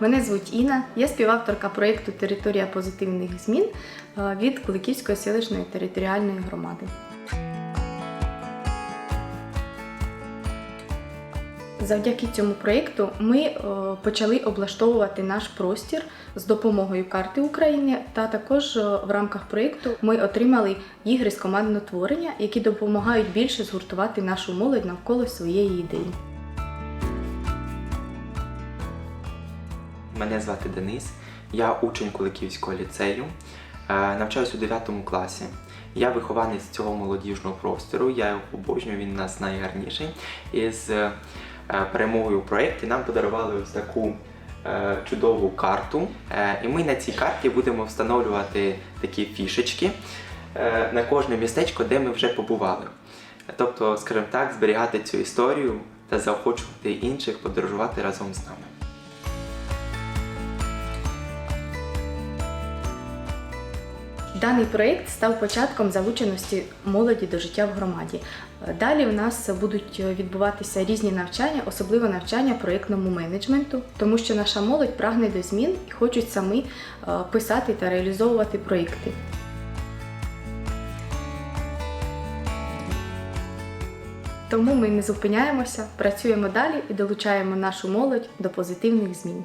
Мене звуть Інна, я співавторка проєкту Територія позитивних змін е, від Куликівської селищної територіальної громади. Завдяки цьому проєкту ми е, почали облаштовувати наш простір з допомогою карти України, та також е, в рамках проєкту ми отримали ігри з командного творення, які допомагають більше згуртувати нашу молодь навколо своєї ідеї. Мене звати Денис, я учень Куликівського ліцею, е, навчаюсь у 9 класі. Я вихованець цього молодіжного простору, я його обожнюю, він у нас найгарніший. І з е, перемогою у проєкті нам подарували ось таку е, чудову карту. І ми на цій карті будемо встановлювати такі фішечки на кожне містечко, де ми вже побували. Тобто, скажімо так, зберігати цю історію та заохочувати інших подорожувати разом з нами. Даний проєкт став початком залученості молоді до життя в громаді. Далі у нас будуть відбуватися різні навчання, особливо навчання проєктному менеджменту, тому що наша молодь прагне до змін і хочуть самі е, писати та реалізовувати проєкти. Тому ми не зупиняємося, працюємо далі і долучаємо нашу молодь до позитивних змін.